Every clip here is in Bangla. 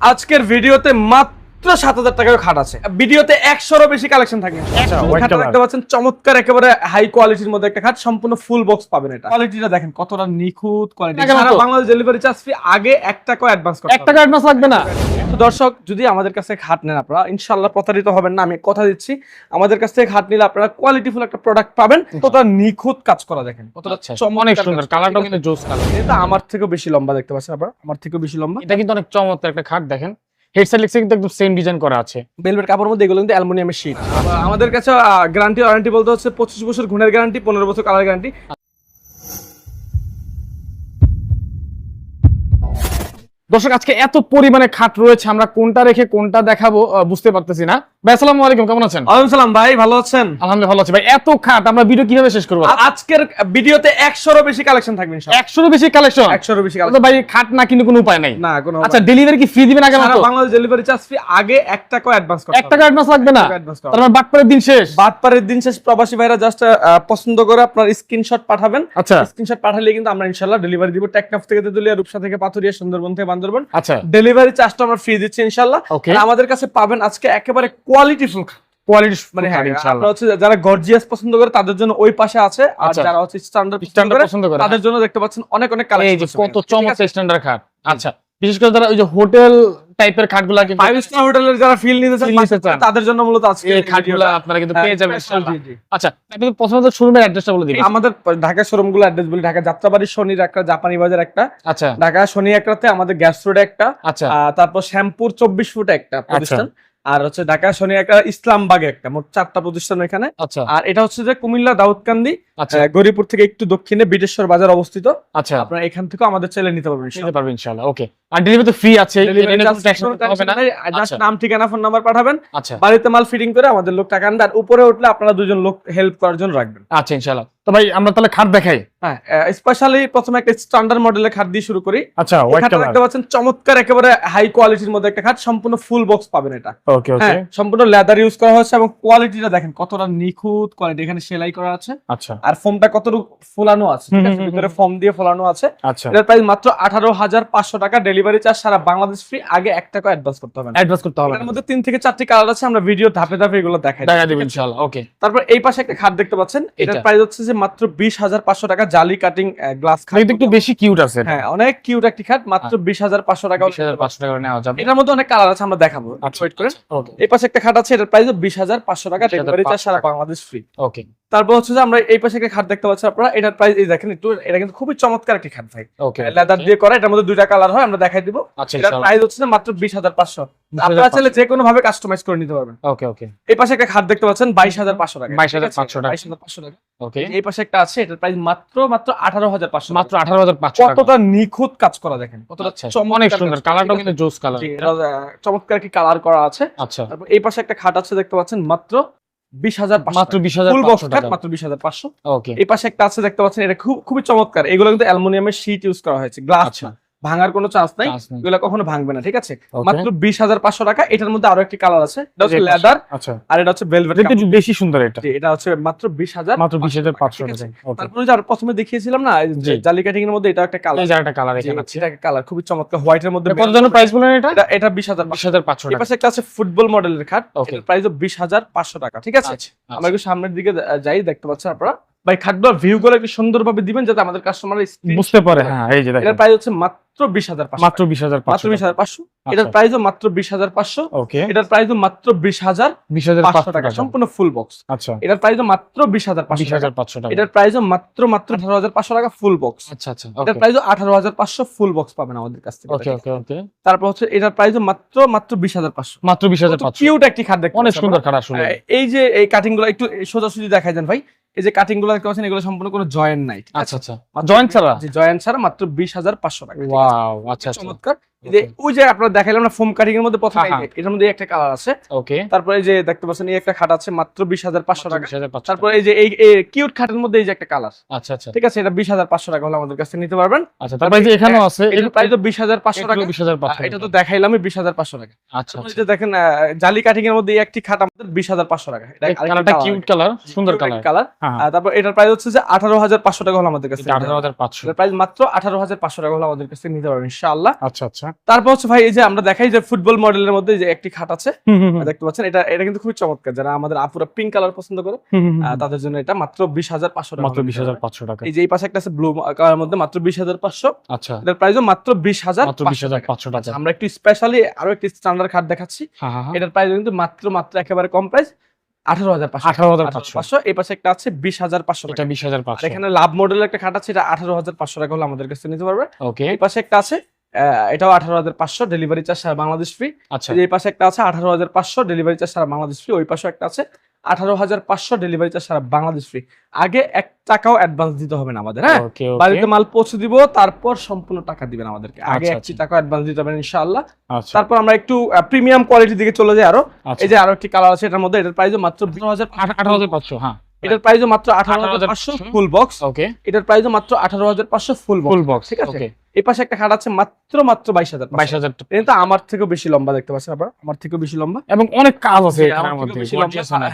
আজকের ভিডিওতে মাত্র সাত হাজার টাকার খাট আছে। ভিডিওতে একশোরও বেশি কালেকশন থাকবে আচ্ছা, খাটটা দেখতে পাচ্ছেন চমৎকার একেবারে হাই কোয়ালিটির মধ্যে একটা খাট সম্পূর্ণ ফুল বক্স পাবেন এটা। কোয়ালিটিটা দেখেন কতটা নিখুঁত কোয়ালিটি? বাংলাদেশ ডেলিভারি চার্জ আগে এক অ্যাডভান্স এক টাকা অ্যাডভান্স লাগবে না। দর্শক যদি আমাদের কাছে খাট নেন আপনারা ইনশাল্লাহ প্রতারিত হবেন না আমি কথা দিচ্ছি। আমাদের কাছ থেকে খাট নিলে আপনারা কোয়ালিটিফুল একটা প্রোডাক্ট পাবেন। কতটা নিখুঁত কাজ করা দেখেন কতটা আচ্ছা চমৎকার অনেক সুন্দর। কালারটাও কিন্তু জোস কালার এটা আমার থেকেও বেশি লম্বা দেখতে পাচ্ছেন আপনারা আমার থেকেও বেশি লম্বা। এটা কিন্তু অনেক চমৎকার একটা খাট দেখেন। হেডসেট লিখছে কিন্তু একদম সেম ডিজাইন করা আছে। বেলভেট কাপড়ের মধ্যে এগুলো কিন্তু অ্যালুমিনিয়ামের শীট আমাদের কাছে গ্যারান্টি ওয়ারেন্টি বলতে হচ্ছে পঁচিশ বছর ঘুণের গ্যারান্টি পনেরো বছর কালার গ্যারান্টি দর্শক আজকে এত পরিমাণে খাট রয়েছে আমরা কোনটা রেখে কোনটা দেখাবো বুঝতে পারতেছি না। ভাই আসসালামু আলাইকুম কেমন আছেন? ওয়ালাইকুম সালাম ভাই ভালো আছেন? আলহামদুলিল্লাহ ভালো আছি। ভাই এত খাট আমরা ভিডিও কীভাবে শেষ করব? আজকের ভিডিওতে একশোরও বেশি কালেকশন থাকবে ইনশাআল্লাহ। একশোরও বেশি কালেকশন একশোরও বেশি কালেকশন ভাই খাট না কিন্তু কোনো উপায় নাই? না কোনো আচ্ছা ডেলিভারি কি ফ্রি দিবেন আগে বাংলাদেশ ডেলিভারি চার্জ টাকা অ্যাডভান্স করতে এক টাকা অ্যাডভান্স লাগবে না? তার মানে দিন শেষ? দিন শেষ প্রবাসী ভাইরা জাস্ট পছন্দ করে আপনার স্ক্রিনশট পাঠাবেন। আচ্ছা। স্ক্রিনশট পাঠালে কিন্তু আমরা ইনশাআল্লাহ ডেলিভারি দিব। টেকনাফ থেকে তেতুলিয়া রূপসা থেকে পাথুরিয়া সুন্দরবন থেকে বান্দরবন আচ্ছা। ডেলিভারি চার্জটা আমরা ফ্রি দিচ্ছি ইনশাল্লাহ আমাদের কাছে পাবেন আজকে একেবারে কোয়ালিটি মানে মানে হ্যাঁ ইনশাআল্লাহ। হচ্ছে যারা গর্জিয়াস পছন্দ করে তাদের জন্য ওই পাশে আছে। আর আচ্ছা। যারা হচ্ছে স্ট্যান্ডার্ড স্ট্যান্ডার্ড পছন্দ করে তাদের জন্য দেখতে পাচ্ছেন অনেক অনেক এই যে কত চমৎকার স্ট্যান্ডার্ড খাট। আচ্ছা। বিশেষ করে যারা ওই যে হোটেল টাইপের কিন্তু ফাইভ স্টার হোটেলের যারা ফিল নিতে চান। তাদের জন্য মূলত আজকে এই খাটগুলা আপনারা কিন্তু পেয়ে যাবেন জি। আচ্ছা আপনি প্রথমত শোরুমের অ্যাড্রেসটা বলে দিবেন। আমাদের ঢাকা শোরুমগুলো অ্যাড্রেস বলি ঢাকা যাত্রাবাড়ি শনির একটা জাপানি বাজার একটা। আচ্ছা। ঢাকা শনি একটাতে আমাদের গ্যাস রোডে একটা। আচ্ছা। তারপর শ্যামপুর চব্বিশ ফুট একটা প্রতিষ্ঠান। আর হচ্ছে ঢাকা শনি একটা ইসলামবাগে একটা মোট চারটা প্রতিষ্ঠান এখানে আচ্ছা। আর এটা হচ্ছে যে কুমিল্লা দাউদকান্দি আচ্ছা। গরিপুর থেকে একটু দক্ষিণে বিটেশ্বর বাজার অবস্থিত। আচ্ছা। আপনারা এখান থেকে আমাদের চ্যানেল নিতে পারবেন নিতে পারবেন ইনশাআল্লাহ ওকে। আর ডেলিভারি তো ফ্রি আছে আচ্ছা। নাম ঠিকানা ফোন নাম্বার পাঠাবেন আচ্ছা। বাড়িতে মাল ফিটিং করে আমাদের লোক টাকা আনবে আর উপরে উঠলে আপনারা দুজন লোক হেল্প করার জন্য রাখবেন। আচ্ছা ইনশাআল্লাহ। তো ভাই আমরা তাহলে খাট দেখাই। হ্যাঁ স্পেশালি প্রথমে একটা স্ট্যান্ডার্ড মডেলের খাট দিয়ে শুরু করি। আচ্ছা হোয়াইট কালার দেখতে পাচ্ছেন চমৎকার একেবারে হাই কোয়ালিটির মধ্যে একটা খাট সম্পূর্ণ ফুল বক্স পাবেন এটা। ওকে ওকে হ্যাঁ সম্পূর্ণ লেদার ইউজ করা হচ্ছে এবং কোয়ালিটিটা দেখেন কতটা নিখুঁত কোয়ালিটি এখানে সেলাই করা আছে। আচ্ছা। আর ফোমটা কতটুকু ফোলানো আছে ভিতরে ফোম দিয়ে ফোলানো আছে। আচ্ছা। এটার প্রাইস মাত্র আঠারো হাজার পাঁচশো টাকা ডেলিভারি চার্জ সারা বাংলাদেশ ফ্রি আগে এক টাকা অ্যাডভান্স করতে হবে অ্যাডভান্স করতে হবে এটার মধ্যে তিন থেকে চারটি কালার আছে আমরা ভিডিও ধাপে ধাপে এগুলো দেখাই। দেখা দিবেন ইনশাআল্লাহ ওকে তারপর এই পাশে একটা খাট দেখতে পাচ্ছেন এটার প্রাইস হচ্ছে যে মাত্র বিশ হাজার পাঁচশো টাকা জালি কাটিং গ্লাস খাট। একটু বেশি কিউট আছে হ্যাঁ অনেক কিউট একটি খাট মাত্র বিশ হাজার পাঁচশো টাকা বিশ হাজার পাঁচশো টাকা নেওয়া যাবে। এটার মধ্যে অনেক কালার আছে আমরা দেখাবো। আচ্ছা ওয়েট করে ওকে এই পাশে একটা খাট আছে এটার প্রাইস বিশ হাজার পাঁচশো টাকা ডেলিভারি চার্জ সারা বাংলাদেশ ফ্রি ওকে তারপর হচ্ছে যে আমরা এই পাশে একটা খাট দেখতে পাচ্ছি আপনারা এটার প্রাইস এই দেখেন একটু এটা কিন্তু খুবই চমৎকার একটি খাট ভাই। লেদার দিয়ে করা এটার মধ্যে দুইটা কালার হয় আমরা দেখাই দিব। আচ্ছা এটার প্রাইস হচ্ছে মাত্র বিশ হাজার পাঁচশো। আপনারা চাইলে যে কোনো ভাবে কাস্টমাইজ করে নিতে পারবেন। ওকে ওকে এই পাশে একটা খাট দেখতে পাচ্ছেন বাইশ হাজার পাঁচশো টাকা। 22,500 টাকা। বাইশ হাজার পাঁচশো টাকা। ওকে এই পাশে একটা আছে এটার প্রাইস মাত্র মাত্র আঠারো হাজার পাঁচশো মাত্র আঠারো হাজার পাঁচশো কতটা নিখুঁত কাজ করা দেখেন কতটা আচ্ছা অনেক সুন্দর। কালারটাও কিন্তু জোস কালার চমৎকার কি কালার করা আছে। আচ্ছা। তারপর এই পাশে একটা খাট আছে দেখতে পাচ্ছেন মাত্র বিশ হাজার মাত্র বিশ হাজার ফুল বক্স খাট মাত্র বিশ হাজার পাঁচশো। ওকে এই পাশে একটা আছে দেখতে পাচ্ছেন এটা খুব খুবই চমৎকার। এগুলো কিন্তু অ্যালুমিনিয়ামের শীট ইউজ করা হয়েছে। গ্লাস ভাঙার কোনো চান্স নাই। এগুলো কখনো ভাঙবে না ঠিক আছে? মাত্র বিশ হাজার পাঁচশো টাকা এটার মধ্যে আরও একটি কালার আছে এটা হচ্ছে লেদার আচ্ছা। আর এটা হচ্ছে ভেলভেট একটু বেশি সুন্দর এটা। এটা হচ্ছে মাত্র বিশ হাজার মাত্র বিশ হাজার পাঁচশো তারপরে যে আর প্রথমে দেখিয়েছিলাম না। জালি কাটিং এর মধ্যে এটা একটা কালার একটা কালার এখানে আছে। এটা কালার খুবই চমৎকার হোয়াইট এর মধ্যে কত জন প্রাইস বলেন এটা? এটা বিশ হাজার বিশ হাজার পাঁচশো টাকা। পাশে একটা আছে ফুটবল মডেলের খাট প্রাইস বিশ হাজার পাঁচশো টাকা ঠিক আছে? আচ্ছা আমরা একটু সামনের দিকে যাই দেখতে পাচ্ছেন আপনারা। ভাই খাটগুলোর ভিউ গুলো একটু সুন্দরভাবে দিবেন যাতে আমাদের কাস্টমার বুঝতে পারে হ্যাঁ এই যে এটার প্রাইস হচ্ছে মাত্র বিশ হাজার পাঁচশো মাত্র বিশ হাজার মাত্র পাঁচশো বিশ হাজার পাঁচশো আচ্ছা। এটার প্রাইসও মাত্র বিশ হাজার পাঁচশো ওকে এটার প্রাইসও মাত্র বিশ হাজার বিশ হাজার পাঁচশো পাঁচশো টাকা টাকা সম্পূর্ণ ফুল বক্স আচ্ছা এটার প্রাইসও মাত্র বিশ হাজার পাঁচশো টাকা এটার প্রাইসও মাত্র মাত্র আঠারো হাজার পাঁচশো টাকা ফুল বক্স আচ্ছা আচ্ছা এটার প্রাইসও আঠারো হাজার পাঁচশো ফুল বক্স পাবেন আমাদের কাছ থেকে ওকে ওকে ওকে তারপর হচ্ছে এটার প্রাইসও মাত্র মাত্র বিশ হাজার পাঁচশো মাত্র বিশ হাজার পাঁচশো কিউট একটি খাট দেখতে অনেক সুন্দর। খারাপ আসলে এই যে এই কাটিংগুলো একটু সোজাসুজি দেখাই দেন ভাই এই যে কাটিংগুলো দেখতে পাচ্ছেন এগুলো সম্পূর্ণ কোনো জয়েন্ট নাই আচ্ছা আচ্ছা। জয়েন্ট ছাড়া? জয়েন্ট ছাড়া মাত্র বিশ হাজার পাঁচশো টাকা ওয়াও আচ্ছা আচ্ছা। চমৎকার। যে ওই যে আপনারা দেখাইলাম না ফোম কাটিং এর মধ্যে প্রথমে এই হ্যাঁ, যে, এটার মধ্যে একটা কালার আছে। ওকে তারপরে এই যে দেখতে পাচ্ছেন এই একটা খাট আছে মাত্র বিশ হাজার পাঁচশো টাকা। বিশ হাজার পাঁচশো তারপর এই যে এই কিউট খাটের মধ্যে এই যে একটা কালার আচ্ছা আচ্ছা। ঠিক আছে এটা বিশ হাজার পাঁচশো টাকা হলে আমাদের কাছে নিতে পারবেন। আচ্ছা তারপরে যে এখানেও আছে এটা প্রাইস বিশ হাজার টাকা। বিশ হাজার পাঁচশো আহ, এটা তো দেখাইলামই বিশ হাজার পাঁচশো টাকা। আচ্ছা আচ্ছা। দেখেন জালি কাটিং এর মধ্যে এই একটি খাট আমাদের বিশ হাজার পাঁচশো টাকা। এটা কালারটা কিউট কালার সুন্দর কালার কালার হ্যাঁ তারপর এটার প্রাইস হচ্ছে যে আঠারো হাজার পাঁচশো টাকা হলো আমাদের কাছে এটা আঠারো হাজার পাঁচশো। এটার প্রাইস মাত্র আঠারো হাজার পাঁচশো টাকা হলে আমাদের কাছে নিতে পারবেন ইনশাআল্লাহ। আচ্ছা আচ্ছা। তারপর হচ্ছে ভাই এই যে আমরা দেখাই যে ফুটবল মডেলের মধ্যে যে একটি খাট আছে। দেখতে পাচ্ছেন এটা এটা কিন্তু খুবই চমৎকার। যারা আমাদের আপুরা পিঙ্ক কালার পছন্দ করে তাদের জন্য এটা মাত্র বিশ হাজার পাঁচশো টাকা। মাত্র বিশ হাজার পাঁচশো টাকা। এই যে এই পাশে একটা আছে ব্লু কালার মধ্যে মাত্র বিশ হাজার পাঁচশো। আচ্ছা। এটার প্রাইসও মাত্র বিশ হাজার মাত্র বিশ হাজার পাঁচশো টাকা। আমরা একটু স্পেশালি আরও একটি স্ট্যান্ডার্ড খাট দেখাচ্ছি। এটার প্রাইস কিন্তু মাত্র মাত্র একেবারে কম প্রাইস আঠারো হাজার পাঁচশো আঠারো হাজার পাঁচশো। পাঁচশো। এই পাশে একটা আছে বিশ হাজার পাঁচশো টাকা। বিশ হাজার আর পাঁচশো এখানে লাভ মডেলের একটা খাট আছে এটা আঠারো হাজার পাঁচশো টাকা হলে আমাদের কাছে নিতে পারবে। ওকে এই পাশে একটা আছে এটাও আঠারো হাজার পাঁচশো ডেলিভারি চার্জ সারা বাংলাদেশ ফ্রি আচ্ছা। এই পাশে একটা আছে আঠারো হাজার পাঁচশো ডেলিভারি চার্জ সারা বাংলাদেশ ফ্রি ওই পাশে একটা আছে আঠারো হাজার পাঁচশো ডেলিভারি চার্জ সারা বাংলাদেশ ফ্রি আগে এক টাকাও অ্যাডভান্স দিতে হবে না আমাদের হ্যাঁ? বাড়িতে মাল পৌঁছে দিব তারপর সম্পূর্ণ টাকা দিবেন আমাদেরকে। আগে আচ্ছা, একটি আচ্ছা। টাকা অ্যাডভান্স দিতে হবে ইনশাআল্লাহ। আচ্ছা। তারপর আমরা একটু প্রিমিয়াম কোয়ালিটির দিকে চলে যাই আরও। এই যে আরও একটি কালার আছে এটার মধ্যে এটার প্রাইসও মাত্র আঠারো হাজার পাঁচশো হ্যাঁ। এটার প্রাইসও মাত্র আঠারো হাজার পাঁচশো 18,500 ফুল বক্স ওকে এটার প্রাইসও মাত্র আঠারো হাজার পাঁচশো ফুল বক্স ফুল বক্স ঠিক আছে? এই পাশে একটা খাট আছে মাত্র মাত্র বাইশ হাজার বাইশ হাজার। কিন্তু আমার থেকেও বেশি লম্বা দেখতে পাচ্ছেন আপনারা? আমার থেকেও বেশি লম্বা। এবং অনেক কাজ আছে থেকেও মধ্যে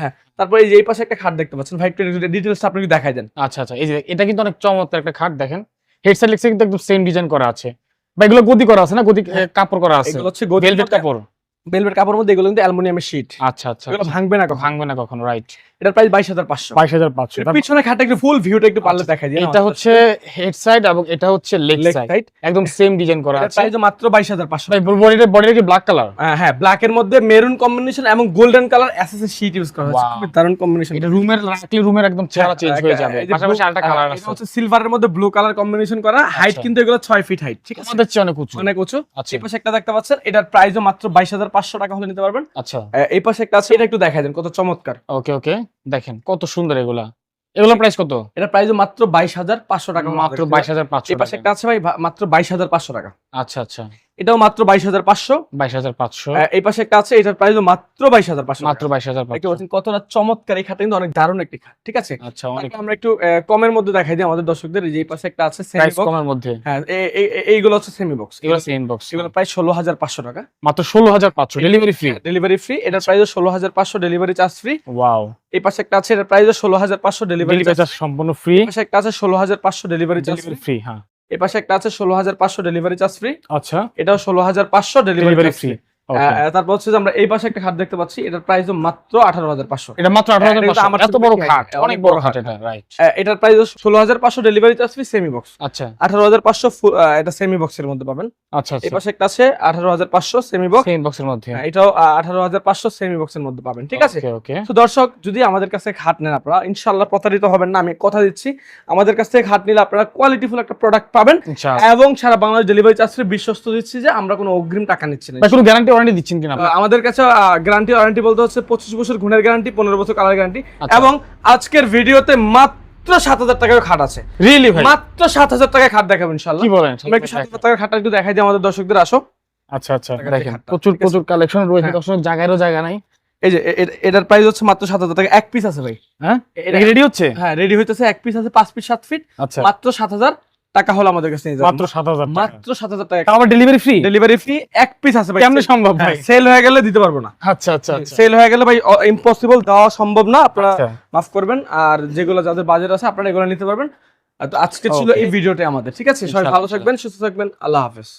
হ্যাঁ তারপর এই যে এই পাশে একটা খাট দেখতে পাচ্ছেন। ভাই একটু ডিটেলসটা আপনি একটু দেখাই দেন। আচ্ছা আচ্ছা। এই যে এটা কিন্তু অনেক চমৎকার একটা খাট দেখেন। হেডসেট লিখছে কিন্তু একদম সেম ডিজাইন করা আছে। বা এগুলো গদি করা আছে না? গদি কাপড় করা আছে। এগুলো হচ্ছে ভেলভেট কাপড়। ভেলভেট কাপড়ের মধ্যে এগুলো কিন্তু অ্যালুমিনিয়ামের শীট। আচ্ছা আচ্ছা এগুলো আচ্ছা। ভাঙবে না কখন। ভাঙবে না কখনো রাইট এটার প্রাইস বাইশ হাজার পাঁচশো। বাইশ হাজার পাঁচশো পিছনে খাটে একটু ফুল ভিউটা একটু পারলে দেখাই দিন এটা হচ্ছে হেড সাইড এবং এটা হচ্ছে লেগ সাইড একদম সেম ডিজাইন করা আছে। প্রাইস মাত্র বাইশ হাজার পাঁচশো। বডিটা বডিটা কি ব্ল্যাক কালার হ্যাঁ ব্ল্যাকের মধ্যে মেরুন কম্বিনেশন এবং golden colour SSS sheet use করা হয়েছে। Wow. খুবই দারুণ কম্বিনেশন এটা রুমের রাখলে রুমের একদম চেহারা চেঞ্জ হয়ে যাবে। পাশাপাশি আরেকটা কালার আছে। এটা হচ্ছে সিলভারের মধ্যে ব্লু কালার কম্বিনেশন করা। হাইট আচ্ছা। কিন্তু এগুলো ছয় ফিট হাইট ঠিক আছে? আমাদের চেয়ে অনেক উঁচু। অনেক উঁচু। আচ্ছা। এই পাশে একটা দেখতে পাচ্ছেন এটার প্রাইসও মাত্র বাইশ হাজার পাঁচশো টাকা হলে নিতে পারবেন। আচ্ছা। এই পাশে একটা আছে এটা একটু দেখাই দেন কত চমৎকার। ওকে ওকে দেখেন কত সুন্দর এগুলা। এগুলো প্রাইস কত? এটা প্রাইস মাত্র বাইশ হাজার পাঁচশো টাকা। মাত্র বাইশ হাজার পাঁচশো পাশে একটা আছে ভাই মাত্র বাইশ হাজার পাঁচশো টাকা। আচ্ছা আচ্ছা। এটাও মাত্র বাইশ হাজার পাঁচশো। বাইশ হাজার পাঁচশো। এই পাশে একটা আছে এটার প্রাইসও মাত্র বাইশ হাজার পাঁচশো মাত্র বাইশ হাজার দেখতে পাঁচশো পাচ্ছেন কতটা চমৎকার এই খাটটা কিন্তু অনেক দারুণ একটি খাট ঠিক আছে? আচ্ছা অনেক। আমরা একটু কমের মধ্যে দেখাই দিই আমাদের দর্শকদের যে এই পাশে একটা আছে সেমি বক্স কমের মধ্যে। হ্যাঁ এইগুলো হচ্ছে সেমি বক্স এগুলো সেম বক্স এগুলো প্রায় ষোলো হাজার পাঁচশো টাকা। মাত্র ষোলো হাজার পাঁচশো ডেলিভারি ফ্রি ডেলিভারি ফ্রি এটার প্রাইস ষোলো হাজার পাঁচশো ডেলিভারি চার্জ ফ্রি ওয়াও এই পাশে একটা আছে এটার প্রাইস ষোলো হাজার পাঁচশো ডেলিভারি চার্জ সম্পূর্ণ ফ্রি পাশে একটা আছে ষোলো হাজার পাঁচশো ডেলিভারি চার্জ ফ্রি হ্যাঁ। এই পাশে একটা আছে ষোলো হাজার পাঁচশো ডেলিভারি চার্জ ফ্রি আচ্ছা। এটাও ষোলো হাজার পাঁচশো ডেলিভারি ফ্রি তারপর হচ্ছে যে আমরা এই পাশে একটা খাট দেখতে পাচ্ছি। এটার প্রাইস মাত্র আঠারো হাজার পাঁচশো। এটা মাত্র আঠারো হাজার পাঁচশো। এত বড় খাট অনেক বড় খাট এটা রাইট এটার প্রাইস ষোলো হাজার পাঁচশো delivery charge free semi box আচ্ছা। আঠারো হাজার পাঁচশো এটা সেমি বক্সের মধ্যে পাবেন। আচ্ছা এই আচ্ছা পাশে একটা আছে আঠারো হাজার পাঁচশো সেমি বক্স সেম বক্সের মধ্যে। এটাও আঠারো হাজার পাঁচশো সেমি বক্সের মধ্যে পাবেন ঠিক আছে? তো দর্শক যদি আমাদের কাছে খাট নেন আপনারা ইনশাল্লাহ প্রতারিত হবেন না আমি কথা দিচ্ছি। আমাদের কাছ থেকে খাট নিলে আপনারা কোয়ালিটিফুল একটা প্রোডাক্ট পাবেন। এবং সারা বাংলাদেশ ডেলিভারি চার্জ বিশ্বস্ত দিচ্ছি যে আমরা কোনো অগ্রিম টাকা নিচ্ছি না। কোনো গ্যারান্টি ওয়ারেন্টি দিচ্ছেন কিনা? আমাদের কাছে গ্যারান্টি ওয়ারেন্টি বলতে হচ্ছে পঁচিশ বছর গুণের গ্যারান্টি পনেরো বছর কালার গ্যারান্টি আচ্ছা। এবং আজকের ভিডিওতে মাত্র সাত হাজার টাকার খাট আছে। রিয়েলি ভাই? মাত্র সাত হাজার টাকায় খাট দেখাবো ইনশাল্লাহ কি বলেন? আমরা একটু সাত হাজার টাকার খাটটা একটু দেখাই দিই আমাদের দর্শকদের আসো। আচ্ছা আচ্ছা দেখেন প্রচুর প্রচুর কালেকশন রয়েছে হ্যাঁ। দর্শক জায়গারও জায়গা নাই। এই যে এটার প্রাইস হচ্ছে মাত্র সাত হাজার টাকা এক পিস আছে ভাই। হ্যাঁ? এটা রেডি হচ্ছে? হ্যাঁ রেডি হইতেছে এক পিস আছে পাঁচ পিস সাত ফিট আচ্ছা। মাত্র সাত হাজার টাকা হলো আমাদের কাছে নিয়ে মাত্র সাত হাজার মাত্র সাত হাজার টাকা। আবার ডেলিভারি ফ্রি ডেলিভারি ফ্রি এক পিস আছে ভাই। কেমনে সম্ভব ভাই? সেল হয়ে গেলে দিতে পারব না। আচ্ছা আচ্ছা আচ্ছা। সেল হয়ে গেলে ভাই ইম্পসিবল দেওয়া সম্ভব না। আপনারা আচ্ছা। মাফ করবেন। আর যেগুলো যাদের বাজেট আছে আপনারা এগুলো নিতে পারবেন। আজকে ছিল. এই ভিডিওটা আমাদের ঠিক আছে? সবাই ভালো থাকবেন সুস্থ থাকবেন। আল্লাহ হাফেজ।